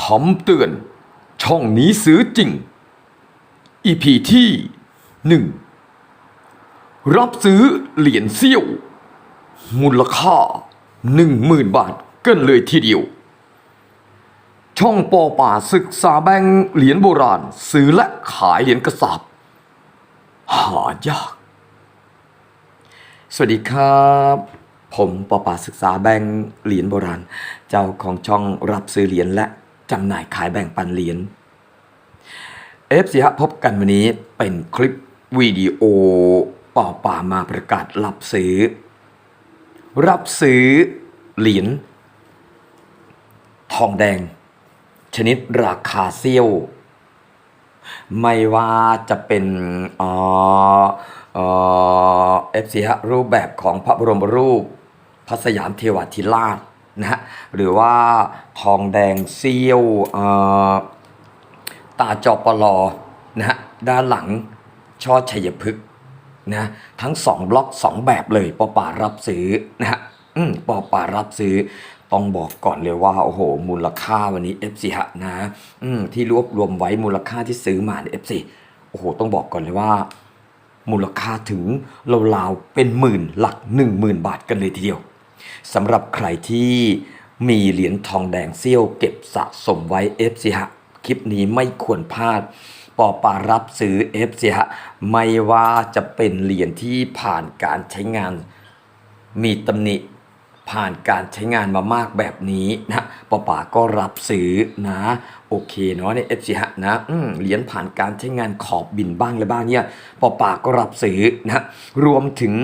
คำเตือน ช่องนี้ซื้อจริง EP ที่หนึ่งรับซื้อเหรียญเซี่ยว มูลค่าหนึ่งหมื่นบาทกันเลยทีเดียว ช่องปอป่าศึกษาแบงค์เหรียญโบราณ ซื้อและขายเหรียญกระสาบหายาก สวัสดีครับผมปอป่าศึกษาแบงค์เหรียญโบราณ เจ้าของช่องรับซื้อเหรียญและ จำหน่ายขายแบ่งปันเหรียญเอฟซีฮะพบกันวันนี้เป็นคลิปวิดีโอป่อป่ามาประกาศรับซื้อ รับซื้อเหรียญทองแดง ชนิดราคาเซี่ยว ไม่ว่าจะเป็นเอ่อเอ่อฟซีฮะรูปแบบของพระบรมรูปพระสยามเทวาธิราช นะฮะหรือว่าทองแดงเซี่ยวตาจอปลอนะฮะด้านหลังช่อชัยพฤกษ์นะทั้งสองบล็อกสองแบบเลยปอป่ารับซื้อนะฮะอืมปอป่ารับซื้อต้องบอกก่อนเลยว่าโอ้โห มูลค่าวันนี้ FC ฮะนะอืมที่รวบรวมไว้มูลค่าที่ซื้อมาใน FC โอ้โห ต้องบอกก่อนเลยว่า มูลค่าถึงราวๆเป็นหมื่นหลักหนึ่งหมื่นบาทกันเลยทีเดียว สำหรับใครที่มีเหรียญทองแดงเซี่ยวเก็บสะสมไว้ FC ฮะคลิปนี้ไม่ควรพลาดปอปารับซื้อ FC ฮะไม่ว่าจะเป็นเหรียญที่ผ่านการใช้งาน มีตำหนิผ่านการใช้งานมามากแบบนี้นะปอป่าก็รับซื้อนะ โอเคเนาะในเอฟซีฮะนะเหรียญผ่านการใช้งานขอบบินบ้างเลยบ้างเนี่ยปอป่าก็รับซื้อนะรวมถึง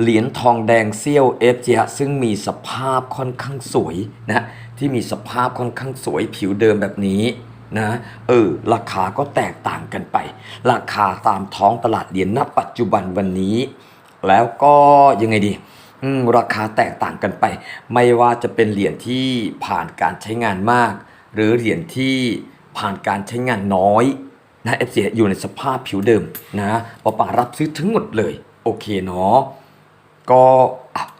เหรียญทองแดงเซี่ยวเอฟซีฮะซึ่งมีสภาพค่อนข้างสวยนะที่มีสภาพค่อนข้างสวยผิวเดิมแบบนี้นะเออราคาก็แตกต่างกันไป ราคาตามท้องตลาดเหรียญณปัจจุบันวันนี้ แล้วก็ยังไงดีอืมราคาแตกต่างกันไป ไม่ว่าจะเป็นเหรียญที่ผ่านการใช้งานมาก หรือเหรียญที่ผ่านการใช้งานน้อยนะเอฟซีอยู่ในสภาพผิวเดิมนะปอปารับซื้อทั้งหมดเลย โอเคเนาะ ก็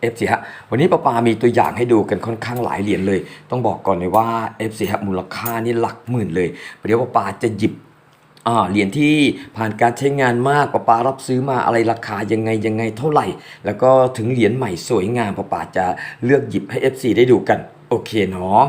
เอฟซีฮะวันนี้ปาปามีตัวอย่างให้ดูกันค่อนข้างหลายเหรียญเลย ต้องบอกก่อนเลยว่าเอฟซีฮะมูลค่านี่หลักหมื่นเลยเดี๋ยวปาปาจะหยิบเหรียญที่ผ่านการใช้งานมากปาปารับซื้อมาอะไรราคายังไงยังไงเท่าไหร่ แล้วก็ถึงเหรียญใหม่สวยงามปาปาจะเลือกหยิบให้ FC ได้ดูกันโอเคเนาะ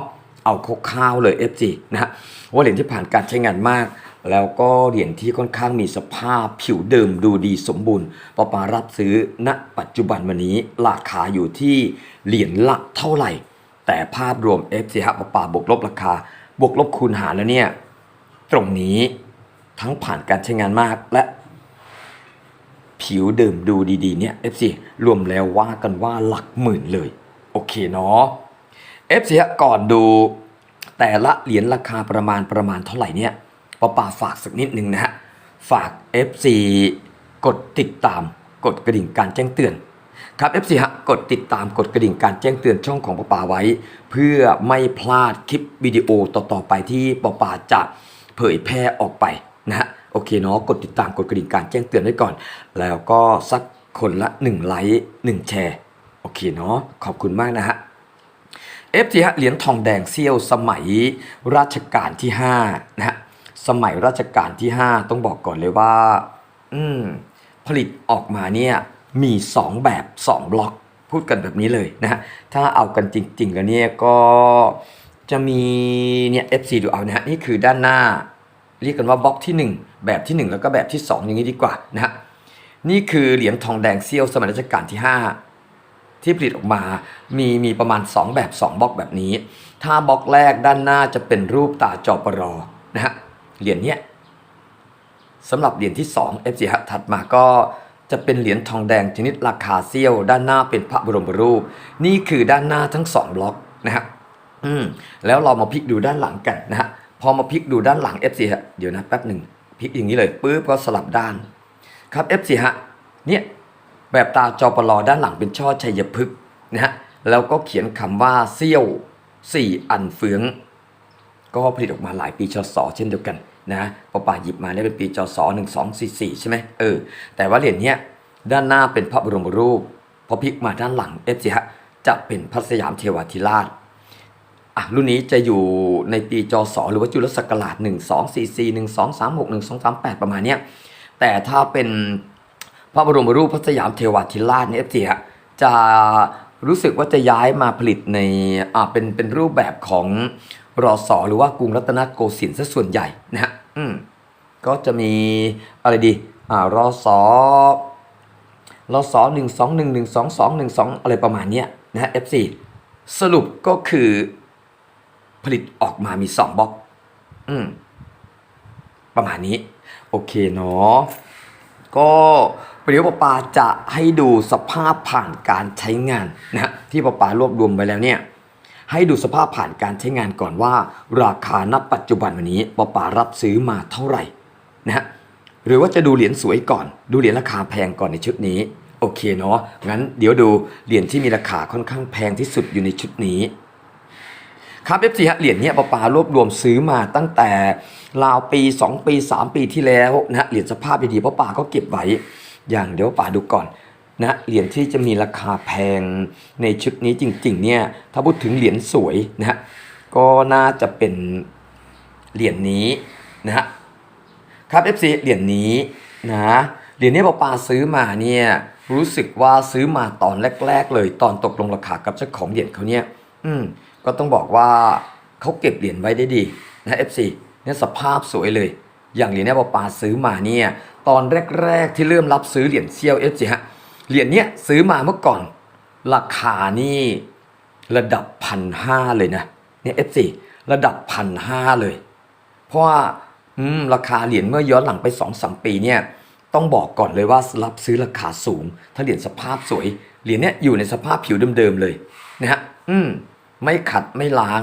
เอาคร่าวๆเลย FC นะฮะว่าเหรียญที่ผ่านการใช้งานมาก แล้วก็เหรียญที่ค่อนข้างมีสภาพผิวเดิมดูดีสมบูรณ์ปอปารับซื้อณปัจจุบันวันนี้ราคาอยู่ที่เหรียญลักเท่าไหร่ แต่ภาพรวม f อ h ปอปาบวกลบราคา บวกลบคูณหารแล้วเนี่ย ตรงนี้ทั้งผ่านการใช้งานมากและ ผิวเดิมดูดีๆเนี่ย FC รวมแล้วว่ากันว่าหลักหมื่นเลย โอเคเนาะ FC ฮะก่อนดูแต่ละเหรียญราคาประมาณประมาณเท่าไหร่เนี่ย ปอป่าฝากสักนิดหนึ่งนะฮะ ฝาก FC กดติดตามกดกระดิ่งการแจ้งเตือนครับ FC ฮะกดติดตามกดกระดิ่งการแจ้งเตือนช่องของปอป่าไว้ เพื่อไม่พลาดคลิปวิดีโอต่อๆไปที่ปอป่าจะเผยแพร่ออกไปนะฮะโอเคเนาะกดติดตามกดกระดิ่งการแจ้งเตือนไว้ก่อน แล้วก็สักคนละ1ไลค์1แชร์โอเคเนาะขอบคุณมากนะฮะเอฟจีฮะเหรียญทองแดงเซี่ยวสมัยรัชกาลที่5นะฮะ สมัยรัชกาลที่ 5 ต้องบอกก่อนเลยว่า อืมผลิตออกมาเนี่ยมี 2 แบบ 2 บล็อก พูดกันแบบนี้เลยนะฮะถ้าเอากันจริง ๆ แล้วเนี่ยก็จะมีเนี่ย FC ดูเอานะฮะนี่คือด้านหน้า เรียกกันว่าบล็อกที่ 1 แบบที่ 1 แล้วก็แบบที่ 2 อย่างนี้ดีกว่านะฮะนี่คือเหรียญทองแดงเซี่ยวสมัยรัชกาลที่ 5 ที่ผลิตออกมามีมีประมาณ 2 แบบ 2บล็อกแบบนี้ ถ้าบล็อกแรกด้านหน้าจะเป็นรูปตาจอปรอนะฮะ เหรียญเนี้ยสำหรับเหรียญที่ 2 FC ฮะถัดมาก็จะเป็นเหรียญทองแดงชนิดราคาเซี่ยว ด้านหน้าเป็นพระบรมรูป นี่คือด้านหน้าทั้ง 2 บล็อกนะฮะอืมแล้วเรามาพลิกดูด้านหลังกันนะฮะพอมาพลิกดูด้านหลัง FC ฮะเดี๋ยวนะแป๊บหนึ่งพลิกอย่างนี้เลยปุ๊บก็สลับด้าน ครับ FC ฮะเนี่ยแบบตาจอปลอด้านหลังเป็นช่อชัยพฤกษ์นะฮะแล้วก็เขียนคำว่าเซี่ยวสี่อันเฟือง ก็ผลิตออกมาหลายปีชศเช่นเดียวกันนะปอป่าหยิบมาเนี่ยเป็นปีจศหนึ่งสองสี่สี่ใช่ไหมเออ แต่ว่าเหรียญเนี้ยด้านหน้าเป็นพระบรมรูป พอพลิกมาด้านหลังเอฟซีฮะจะเป็นพระสยามเทวาธิราชอะรุ่นนี้จะอยู่ในปีจศหรือว่าจุลศักราช 1 2 4 4 1 2 3 6 1 2 3 8 ประมาณเนี้ยแต่ถ้าเป็นพระบรมรูปพระสยามเทวาธิราชเนี่ยเอฟซีฮะจะ รู้สึกว่าจะย้ายมาผลิตในอ่าเป็นเป็นรูปแบบของรอสอหรือว่ากรุงรัตนโกสินทร์ซะส่วนใหญ่นะฮะอืมก็จะมีอะไรดีอ่ารอสอรอสอหนึ่งสองหนึ่งหนึ่งสองสองหนึ่งสองอะไรประมาณเนี้ยนะฮะ F4 สรุปก็คือผลิตออกมามีสองบล็อก อืมประมาณนี้ โอเคเนาะก็ เดี๋ยวปาปาจะให้ดูสภาพผ่านการใช้งานนะที่ปาปารวบรวมไว้แล้วเนี่ยให้ดูสภาพผ่านการใช้งานก่อนว่า ราคาณปัจจุบันวันนี้ปาปารับซื้อมาเท่าไหร่นะหรือว่าจะดูเหรียญสวยก่อน ดูเหรียญราคาแพงก่อนในชุดนี้โอเคเนาะงั้นเดี๋ยวดูเหรียญที่มีราคาค่อนข้างแพงที่สุดอยู่ในชุดนี้ครับเอฟซีฮะเหรียญเนี้ยปาปารวบรวมซื้อมาตั้งแต่ราวปี 2 ปี 3 ปีที่แล้วนะเหรียญสภาพดีๆปาปาก็เก็บไว้ อย่างเดี๋ยวป่าดูก่อนนะเหรียญที่จะมีราคาแพงในชุดนี้จริงๆเนี่ยถ้าพูดถึงเหรียญสวยนะฮะก็น่าจะเป็นเหรียญนี้นะฮะครับ FC เหรียญนี้นะเหรียญนี้ปอปาซื้อมาเนี่ยรู้สึกว่าซื้อมาตอนแรก ๆ เลยตอนตกลงราคากับเจ้าของเหรียญเขาเนี่ยอืมก็ต้องบอกว่าเขาเก็บเหรียญไว้ได้ดีนะ FC เนี่ยสภาพสวยเลย อย่างเหรียญเนี้ปอปาซื้อมาเนี่ยตอนแรก ๆ ที่เริ่มรับซื้อเหรียญเซียว FC ฮะเหรียญเนี้ยซื้อมาเมื่อก่อน ราคานี่ระดับพันห้าเลยนะเนี่ย FC ระดับพันห้าเลย เพราะว่าราคาเหรียญเมื่อย้อนหลังไป2องสมปีเนี่ยต้องบอกก่อนเลยว่ารับซื้อราคาสูง ถ้าเหรียญสภาพสวยเหรียญเนี้ยอยู่ในสภาพผิวเดิมๆเลยนะฮะอืมไม่ขัดไม่ล้าง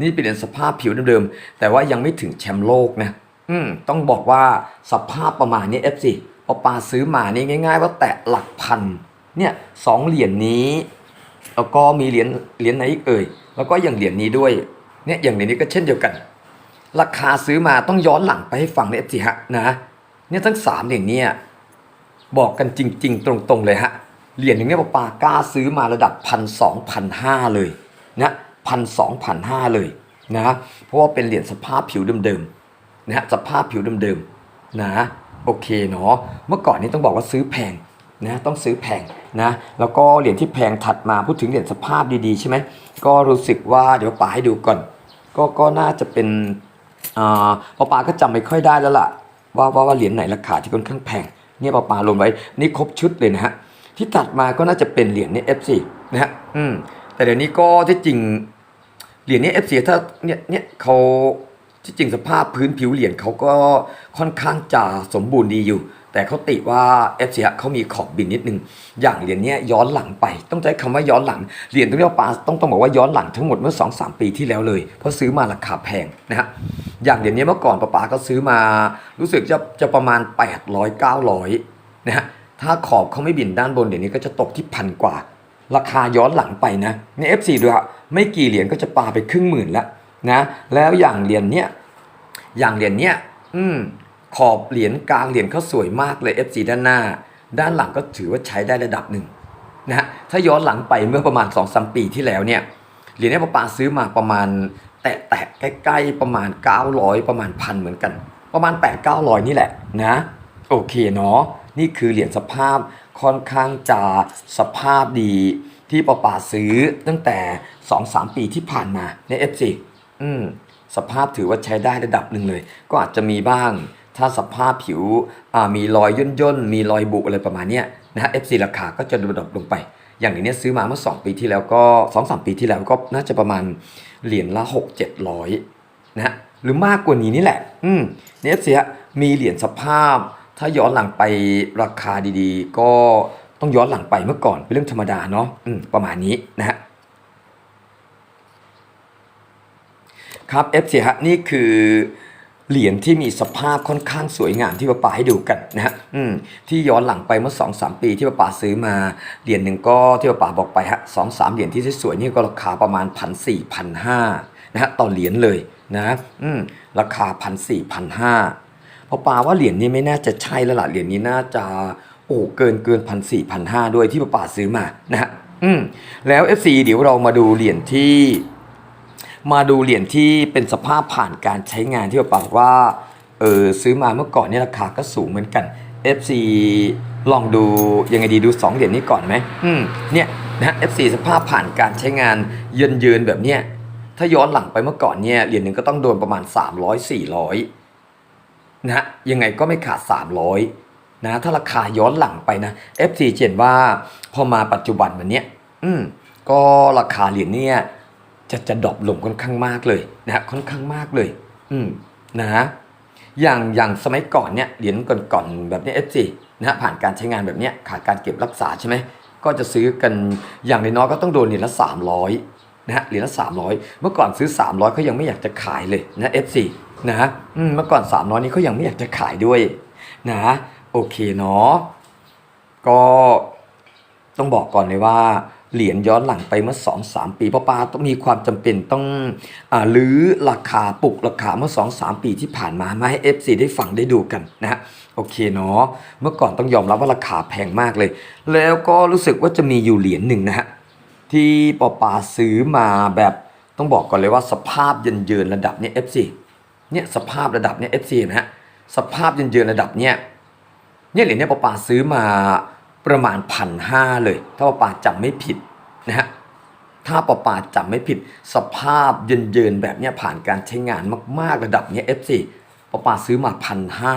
นี่เป็นเหรียญสภาพผิวเดิมๆแต่ว่ายังไม่ถึงแชมป์โลกนะ อืมต้องบอกว่าสภาพประมาณนี้ F4 พอปาซื้อมานี่ง่ายๆว่าแตะหลักพันเนี่ยสองเหรียญนี้ แล้วก็มีเหรียญเหรียญไหนอีกเอ่ย แล้วก็อย่างเหรียญนี้ด้วยเนี่ยอย่างเหรียญนี้ก็เช่นเดียวกัน ราคาซื้อมาต้องย้อนหลังไปให้ฟังในเอฟซีฮะนะเนี่ยทั้งสามเหรียญเนี่ยบอกกันจริง ๆ ตรงๆเลยฮะเหรียญหนึ่งเนี่ยปากล้าซื้อมาระดับพันสองพันห้าเลยนะพันสองพันห้าเลยนะเพราะว่าเป็นเหรียญสภาพผิวเดิมๆ นะฮะสภาพผิวเดิมๆนะโอเคเนาะเมื่อก่อนนี้ต้องบอกว่าซื้อแพงนะต้องซื้อแพงนะแล้วก็เหรียญที่แพงถัดมาพูดถึงเหรียญสภาพดีๆใช่ไหมก็รู้สึกว่าเดี๋ยวป่าให้ดูก่อน ก็ก็น่าจะเป็นอ่าปอปาก็จำไม่ค่อยได้แล้วล่ะว่าว่าว่าเหรียญไหนราคาที่ค่อนข้างแพงเนี่ยปอปาลงไว้นี่ครบชุดเลยนะฮะที่ตัดมาก็น่าจะเป็นเหรียญนี้ F4 นะฮะอืมแต่เดี๋ยวนี้ก็ที่จริงเหรียญนี้ F4 ถ้าเนี่ยเนี่ยเขา ที่จริงสภาพพื้นผิวเหรียญเขาก็ค่อนข้างจะสมบูรณ์ดีอยู่ แต่เขาติว่า F4 เขามีขอบบินนิดนึง อย่างเหรียญเนี้ยย้อนหลังไป ต้องใช้คำว่าย้อนหลัง เหรียญตรงนี้ปาต้องต้องบอกว่าย้อนหลังทั้งหมดเมื่อ2 3ปีที่แล้วเลย เพราะซื้อมาราคาแพงนะฮะ อย่างเหรียญนี้เมื่อก่อนป้าป๋าก็ซื้อมา รู้สึกจะจะประมาณ 800 900นะฮะ ถ้าขอบเขาไม่บินด้านบนเดี๋ยวนี้ก็จะตกที่พันกว่า ราคาย้อนหลังไปนะใน F4 ด้วยไม่กี่เหรียญก็จะปาไปครึ่งหมื่นแล้ว นะแล้วอย่างเหรียญเนี้ยอย่างเหรียญเนี้ยอืมขอบเหรียญกลางเหรียญเขาสวยมากเลย FC ด้านหน้า ด้านหลังก็ถือว่าใช้ได้ระดับหนึ่งนะฮะถ้าย้อนหลังไปเมื่อประมาณ2อสปีที่แล้วเนี่ยเหรียญนี้ปาปาซื้อมาประมาณ แตะแตะใกล้ๆประมาณ 900 ประมาณพันเหมือนกัน ประมาณ 8 900 นี่แหละนะ โอเคเนาะนี่คือเหรียญสภาพค่อนข้างจะสภาพดีที่ปาปาซื้อตั้งแต่ 2-3 ปีที่ผ่านมาใน FC อืมสภาพถือว่าใช้ได้ระดับหนึ่งเลย ก็อาจจะมีบ้าง ถ้าสภาพผิวอ่ามีรอยย่นย่นๆมีรอยบุอะไรประมาณเนี้ยนะฮะ FC ราคาก็จะดรอปลงไป อย่างนี้เนี่ยซื้อมาเมื่อ 2 ปีที่แล้วก็2อสปีที่แล้วก็น่าจะประมาณเหรียญละ 6 700นะฮะหรือมากกว่านี้นี่แหละ อืมใน FC ฮะมีเหรียญสภาพ ถ้าย้อนหลังไปราคาดีๆ ก็ต้องย้อนหลังไปเมื่อก่อนเป็นเรื่องธรรมดาเนาะอืมประมาณนี้นะฮะ ครับ F 4ฮะนี่คือเหรียญที่มีสภาพค่อนข้างสวยงามที่ป้าป๋าให้ดูกันนะฮะอืมที่ย้อนหลังไปเมื่อ2อสปีที่ป้าป๋าซื้อมาเหรียญหนึ่งก็ที่ป้าป๋าบอกไปฮะสองสามเหรียญที่สวยๆนี่ก็ราคาประมาณพันสี่พันห้านะฮะต่อเหรียญเลยนะอืมราคาพันสี่พันห้าป้าป๋าว่าเหรียญนี้ไม่น่าจะใช่แล้วล่ะเหรียญนี้น่าจะโอ้เกินเกินพันสี่พันห้าด้วยที่ป้าป๋าซื้อมานะฮะอืมแล้ว FC เดี๋ยวเรามาดูเหรียญที่ มาดูเหรียญที่เป็นสภาพผ่านการใช้งานที่ว่าบอกว่าเออซื้อมาเมื่อก่อนเนี่ยราคาก็สูงเหมือนกัน FC ลองดูยังไงดีดู 2 เหรียญนี้ก่อนไหมอืมเนี่ยนะ FC สภาพผ่านการใช้งานเยืนยืนๆแบบเนี้ยถ้าย้อนหลังไปเมื่อก่อนเนี่ยเหรียญหนึ่งก็ต้องโดนประมาณ 300 400นะฮะยังไงก็ไม่ขาด 300นะถ้าราคาย้อนหลังไปนะ FC เห็นว่าพอมาปัจจุบันวันเนี้ยอืมก็ราคาเหรียญเนี่ย จะจะดรอปลงค่อนข้างมากเลยนะฮะค่อนข้างมากเลย อืมนะฮะอย่างอย่างสมัยก่อนเนี่ยเหรียญก่อนๆแบบนี้ F4 นะฮะผ่านการใช้งานแบบเนี้ยขาดการเก็บรักษาใช่ไหมก็จะซื้อกันอย่างน้อยก็ต้องโดนเหรียญละ 300นะฮะเหรียญละ 300 เมื่อก่อนซื้อ 300เขายังไม่อยากจะขายเลยนะ F4 นะฮะเมื่อก่อน 300 นี้เขายังไม่อยากจะขายด้วยนะโอเคเนาะก็ต้องบอกก่อนเลยว่า เหรียญย้อนหลังไปเมื่อ 2 3 ปีป้าปาต้องมีความจำเป็นต้องอ่ารื้อราคาปลุกราคาเมื่อ 2 3 ปีที่ผ่านมามาให้ FC ได้ฟังได้ดูกันนะฮะโอเคเนาะเมื่อก่อนต้องยอมรับว่าราคาแพงมากเลย แล้วก็รู้สึกว่าจะมีอยู่เหรียญหนึ่งนะฮะที่ปอปาซื้อมาแบบต้องบอกก่อนเลยว่าสภาพเยินเยินๆระดับเนี้ย FC เนี่ยสภาพระดับเนี้ย FC นะฮะสภาพเยินเยินๆระดับเนี้ยเนี่ยเหรียญเนี่ยปอปาซื้อมา ประมาณพันห้าเลย ถ้าปอปาจำไม่ผิดนะฮะถ้าปอปาจำไม่ผิดสภาพเยินๆแบบเนี้ยผ่านการใช้งานมากๆระดับเนี้ย F4 ปอปาซื้อมาพันห้า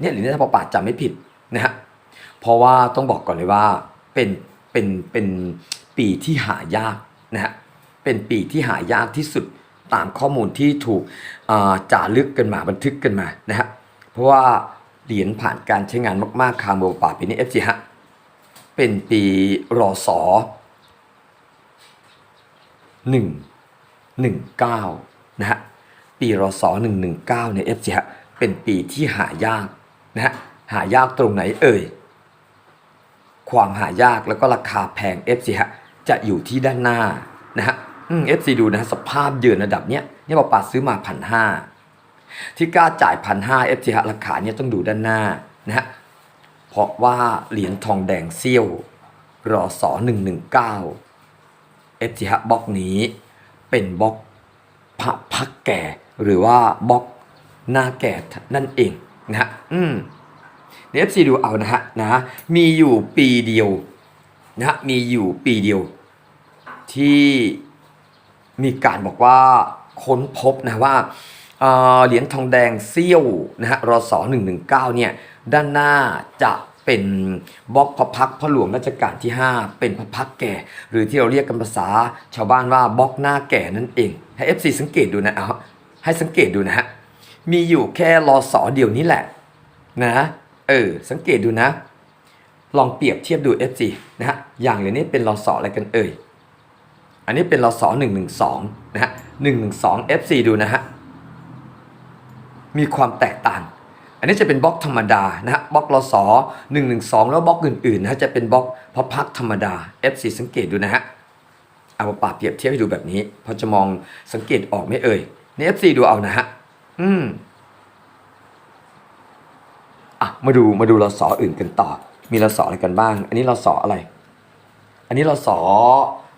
เนี่ยเหรียญถ้าปอปาจำไม่ผิดนะฮะเพราะว่าต้องบอกก่อนเลยว่าเป็นเป็นเป็นปีที่หายากนะฮะเป็นปีที่หายากที่สุดตามข้อมูลที่ถูกอ่าจารึกกันมาบันทึกกันมานะฮะเพราะว่าเหรียญผ่านการใช้งานมากๆคาโมป่าปีนี้ FC ฮะ เป็นปีรอสอหนึ่งหนึ่งเก้านะฮะ ปีรอสอหนึ่งหนึ่งเก้าใน FC ฮะ เป็นปีที่หายากนะฮะ หายากตรงไหนเอ่ย ความหายากแล้วก็ราคาแพง FC ฮะ จะอยู่ที่ด้านหน้านะฮะเอืม FC ดูนะะสภาพเยือนระดับเนี้ยเนี่ยปอปาซื้อมาพันห้าที่กล้าจ่ายพันห้าเอฟทีฮะราคาเนี่ยต้องดูด้านหน้านะฮะ ราะว่าเหรียญทองแดงเซี่ยวรอสอหนึ่งหนึ่งเก้าเอฟทีฮะบล็อกนี้เป็นบล็อกพระพักแก่หรือว่าบล็อกหน้าแก่นั่นเองนะฮะอืมเอฟซีดูเอานะฮะนะมีอยู่ปีเดียวนะฮะมีอยู่ปีเดียว ที่มีการบอกว่าค้นพบนะว่าเหรียญทองแดงเซี่ยวนะฮะรศ119เนี่ย ด้านหน้าจะเป็นบล็อกพระพักพระหลวงรัชกาลที่ 5 เป็นพระพักแก่ หรือที่เราเรียกกันภาษาชาวบ้านว่าบล็อกหน้าแก่นั่นเอง ให้ FC สังเกตดูนะเอาให้สังเกตดูนะฮะมีอยู่แค่รศเดียวนี้แหละนะเออสังเกตดูนะ ลองเปรียบเทียบดู FC นะฮะอย่างเหรียญนี้เป็นรศออะไรกันเอ่ยอันนี้เป็นรศ112นะฮะ112 FC ดูนะฮะมีความแตกต่าง นนี้จะเป็นบล็อกธรรมดานะฮะบล็อกรส112แล้วบล็อกอื่นๆนะฮะจะเป็นบล็อกพระพักธรรมดา F4 สังเกตดูนะฮะเอาปาเปรียบเทียบให้ดูแบบนี้ พอจะมองสังเกตออกไหม่เอ่ยใน F4 ดูเอานะฮะอืมอะมาดูมาดูรสอื่นกันต่อ มีรสอะไรกันบ้าง อันนี้รสอะไร อันนี้รส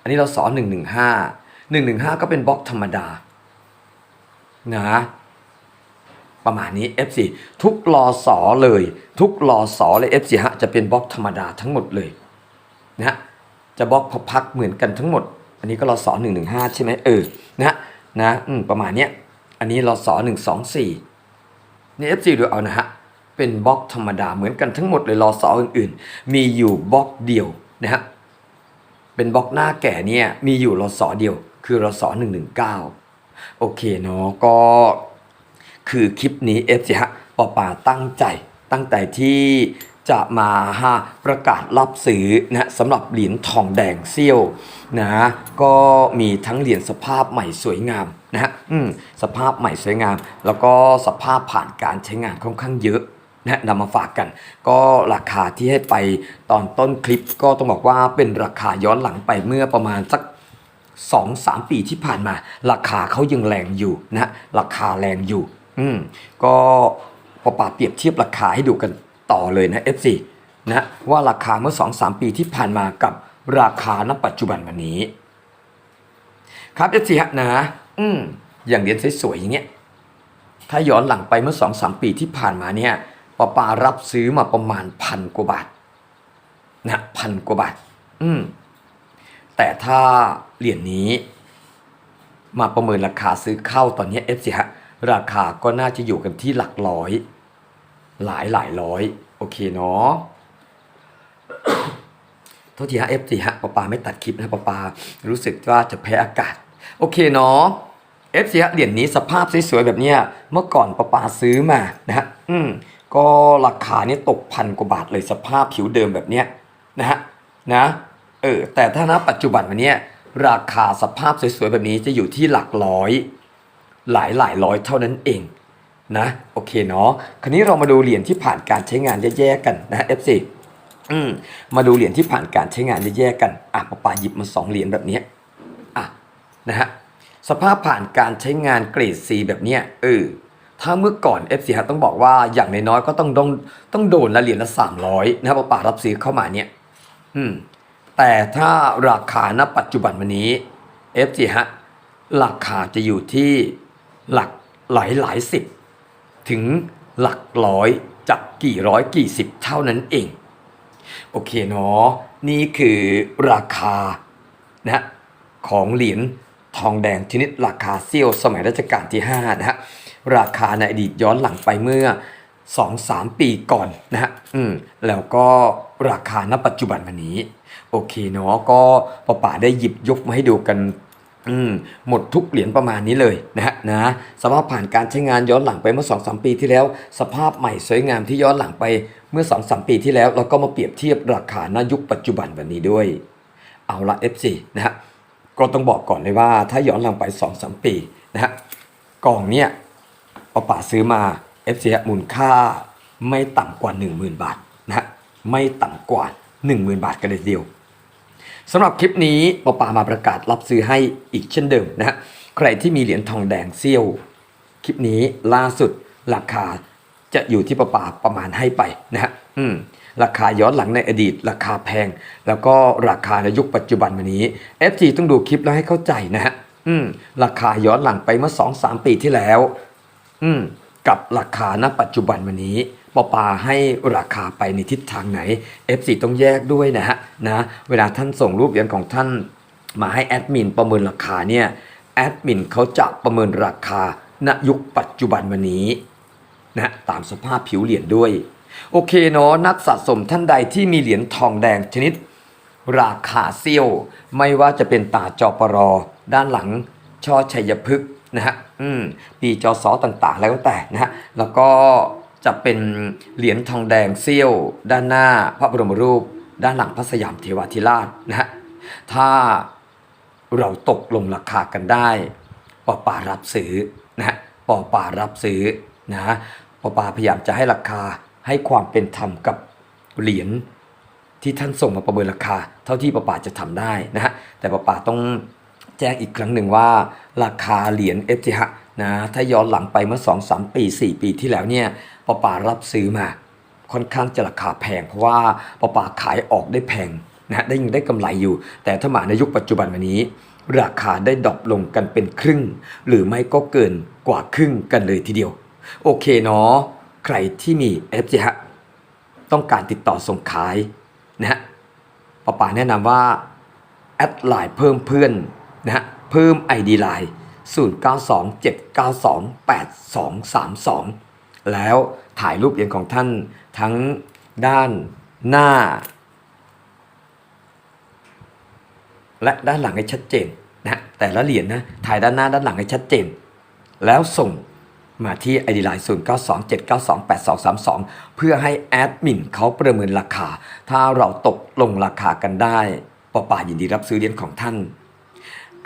อันนี้รสหนึ่งหนึ่งห้าหนึ่งหนึ่งห้าก็เป็นบล็อกธรรมดานะ ประมาณนี้ F4 ทุกรอสอเลย ทุกรอสอเลย F4 ฮะจะเป็นบล็อกธรรมดาทั้งหมดเลยนะฮะจะบล็อกพอพักเหมือนกันทั้งหมด อันนี้ก็รอสอหนึ่งหนึ่งห้าใช่ไหมเออนะนะประมาณเนี้ยอันนี้รอสอหนึ่งสองสี่นี่ F4 ดูเอานะฮะเป็นบล็อกธรรมดาเหมือนกันทั้งหมดเลยรอสออื่นๆ มีอยู่บล็อกเดียวนะฮะเป็นบล็อกหน้าแก่เนี่ยมีอยู่รอสอเดียว คือรอสอหนึ่งหนึ่งเก้าโอเคเนาะก็ คือคลิปนี้เอฟสิฮะปอป่าตั้งใจ ตั้งแต่ที่จะมาฮะประกาศรับซื้อนะสำหรับเหรียญทองแดงเซี่ยวนะก็มีทั้งเหรียญสภาพใหม่สวยงามนะฮะอืมสภาพใหม่สวยงาม แล้วก็สภาพผ่านการใช้งานค่อนข้างเยอะนะนำมาฝากกัน ก็ราคาที่ให้ไปตอนต้นคลิปก็ต้องบอกว่าเป็นราคาย้อนหลังไปเมื่อประมาณสักสองสามปีที่ผ่านมา ราคาเขายังแรงอยู่นะราคาแรงอยู่ อืมก็พอป่าเปรียบเทียบราคาให้ดูกันต่อเลยนะ F4 นะว่าราคาเมื่อ 2-3 ปีที่ผ่านมากับราคาณปัจจุบันวันนี้ ครับ F4 ฮะนะ อืมอย่างเหรียญสวยๆอย่างเงี้ยถ้าย้อนหลังไปเมื่อสองสามปีที่ผ่านมาเนี่ยปปารับซื้อมาประมาณพันกว่าบาทนะพันกว่าบาท อืมแต่ถ้าเหรียญนี้ มาประเมินราคาซื้อเข้าตอนนี้เอฟซีฮะ ราคาก็น่าจะอยู่กันที่หลักร้อย หลายหลายร้อย โอเคเนาะโทษทีฮะเอฟซีฮะปาปาไม่ตัดคลิปนะปาปารู้สึกว่าจะแพ้อากาศ โอเคเนาะเอฟซีฮะเหรียญนี้สภาพสวยๆแบบเนี้ยเมื่อก่อนปาปาซื้อมานะฮะอืมก็ราคานี่ตกพันกว่าบาทเลยสภาพผิวเดิมแบบเนี้ยนะฮะนะเออแต่ถ้าณปัจจุบันวันนี้ราคาสภาพสวยๆแบบนี้จะอยู่ที่หลักร้อย หลายหลายร้อยเท่านั้นเองนะโอเคเนาะคราวนี้เรามาดูเหรียญที่ผ่านการใช้งานแย่ๆกันนะ F4 อืมมาดูเหรียญที่ผ่านการใช้งานแย่ๆกันอะปาปาหยิบมาสองเหรียญแบบนี้อะนะฮะสภาพผ่านการใช้งานเกรด C แบบเนี้ยเออถ้าเมื่อก่อน F4 ฮะต้องบอกว่าอย่างน้อยๆก็ต้องต้องต้องโดนละเหรียญละ300นะครับปาปารับซื้อเข้ามาเนี่ยอืมแต่ถ้าราคาณปัจจุบันวันนี้ F4 ฮะราคาจะอยู่ที่ หลักหลายหลายสิบ ถึงหลักร้อยจากกี่ร้อยกี่สิบเท่านั้นเอง โอเคเนาะนี่คือราคานะของเหรียญทองแดงชนิดราคาเซี่ยวสมัยรัชกาลที่5นะฮะราคาในอดีตย้อนหลังไปเมื่อ 2-3 ปีก่อนนะฮะอืมแล้วก็ราคาณปัจจุบันวันนี้ โอเคเนาะก็ป้าป่าได้หยิบยกมาให้ดูกัน อืมหมดทุกเหรียญประมาณนี้เลยนะฮะนะสภาพผ่านการใช้งานย้อนหลังไปเมื่อ2อสปีที่แล้ว สภาพใหม่สวยงามที่ย้อนหลังไปเมื่อ2อสปีที่แล้ว เราก็มาเปรียบเทียบราคาณยุคปัจจุบันวันนี้ด้วย เอาละ FC นะฮะก็ต้องบอกก่อนเลยว่าถ้าย้อนหลังไป2อสปีนะฮะกล่องเนี้ยป้าป่าซื้อมา FC ฮะมูลค่าไม่ต่ำกว่า 10,000 บาทนะฮะไม่ต่ำกว่า 10,000 บาทกันเลยเดียว สำหรับคลิปนี้ปอปามาประกาศรับซื้อให้อีกเช่นเดิมนะฮะใครที่มีเหรียญทองแดงเซี่ยว คลิปนี้ล่าสุดราคาจะอยู่ที่ปอปาประมาณให้ไปนะฮะอืมราคาย้อนหลังในอดีต ราคาแพง แล้วก็ราคาในยุคปัจจุบันวันนี้ FG ต้องดูคลิปแล้วให้เข้าใจนะฮะอืมราคาย้อนหลังไปเมื่อ 2-3 ปีที่แล้ว อืมกับราคาณปัจจุบันวันนี้ ปอปาให้ราคาไปในทิศทางไหน F4 ต้องแยกด้วยนะฮะนะเวลาท่านส่งรูปเหรียญของท่านมาให้แอดมินประเมินราคาเนี่ยแอดมินเขาจะประเมินราคาณยุคปัจจุบันวันนี้นะตามสภาพผิวเหรียญด้วย โอเคเนาะนักสะสมท่านใดที่มีเหรียญทองแดงชนิด ราคาเซี่ยว ไม่ว่าจะเป็นตาจอปรอ ด้านหลังช่อชัยพฤกษ์นะฮะอืมปีจอสอต่างๆ แล้วแต่นะฮะแล้วก็ จะเป็นเหรียญทองแดงเซี่ยวด้านหน้าพระบรมรูป ด้านหลังพระสยามเทวาธิราชนะฮะถ้าเราตกลงราคากันได้ปอป่ารับซื้อนะฮะปอป่ารับซื้อนะฮะปอป่าพยายามจะให้ราคาให้ความเป็นธรรมกับเหรียญที่ท่านส่งมาประเมินราคา เท่าที่ป้าป่าจะทำได้นะฮะแต่ป้าป่าต้องแจ้งอีกครั้งหนึ่งว่า ราคาเหรียญเอฟจีฮะ นะถ้าย้อนหลังไปเมื่อ 2 3 ปี 4 ปีที่แล้วเนี่ยป้าป่ารับซื้อมาค่อนข้างจะราคาแพง เพราะว่าป้าป่าขายออกได้แพงนะฮะได้ยังได้กำไรอยู่ แต่ถ้ามาในยุคปัจจุบันวันนี้ ราคาได้ดรอปลงกันเป็นครึ่ง หรือไม่ก็เกินกว่าครึ่งกันเลยทีเดียว โอเคเนาะใครที่มี f อฮะต้องการติดต่อส่งขายนะฮะป้าป๋าแนะนำว่าแอดไลน์เพิ่มเพื่อนนะฮะเพิ่ม ID ไลน์ 0927928232 แล้วถ่ายรูปเหรียญของท่านทั้งด้านหน้า และด้านหลังให้ชัดเจนนะแต่ละเหรียญนะถ่ายด้านหน้าด้านหลังให้ชัดเจน แล้วส่งมาที่ ID Line 0927928232 เพื่อให้แอดมินเขาประเมินราคา ถ้าเราตกลงราคากันได้ปอปายินดีรับซื้อเหรียญของท่าน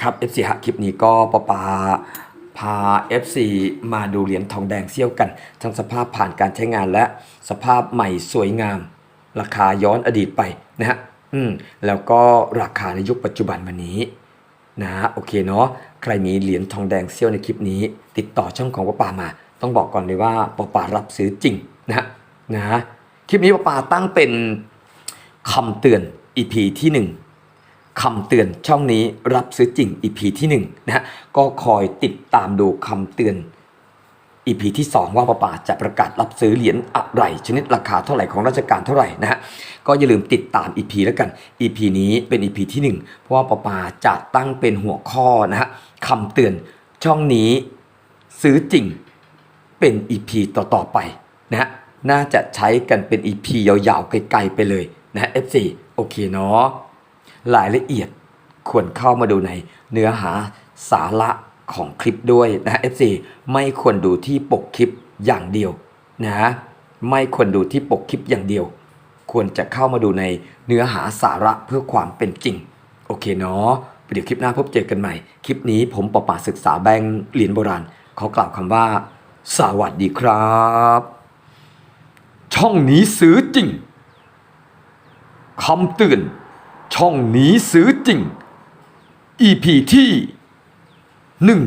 ครับ FC ฮะคลิปนี้ก็ปอปาพา FC มาดูเหรียญทองแดงเซี่ยวกัน ทั้งสภาพผ่านการใช้งานและสภาพใหม่สวยงาม ราคาย้อนอดีตไปนะฮะอืมแล้วก็ราคาในยุคปัจจุบันวันนี้นะโอเคเนาะใครมีเหรียญทองแดงเซี่ยวในคลิปนี้ ติดต่อช่องของป้าป่ามา ต้องบอกก่อนเลยว่าป้าป่ารับซื้อจริงนะฮะนะคลิปนี้ป้าป่าตั้งเป็นคำเตือน EP ที่ คำเตือนช่องนี้รับซื้อจริง EP ที่1นะฮะก็คอยติดตามดูคำเตือน EP ที่ 2 ว่าป้าป่าจะประกาศรับซื้อเหรียญอะไรชนิดราคาเท่าไหร่ของราชการเท่าไหร่นะฮะก็อย่าลืมติดตาม EP แล้วกัน EP นี้เป็น EP ที่ 1 เพราะว่าป้าป่าจะตั้งเป็นหัวข้อนะฮะคำเตือนช่องนี้ซื้อจริงเป็น EP ต่อๆไปนะฮะน่าจะใช้กันเป็น EP ยาวๆไกลๆไปเลยนะ F4 โอเคเนาะ รายละเอียดควรเข้ามาดูในเนื้อหาสาระของคลิปด้วยนะ F4 ไม่ควรดูที่ปกคลิปอย่างเดียวนะไม่ควรดูที่ปกคลิปอย่างเดียว ควรจะเข้ามาดูในเนื้อหาสาระเพื่อความเป็นจริง โอเคเนาะเดี๋ยวคลิปหน้าพบเจอกันใหม่ คลิปนี้ผมปป่าศึกษาแบงค์เหรียญโบราณขอกล่าวคำว่า สวัสดีครับ ช่องนี้ซื้อจริงคำเตือน ช่องหนีซื้อจริง EP ที่หนึ่ง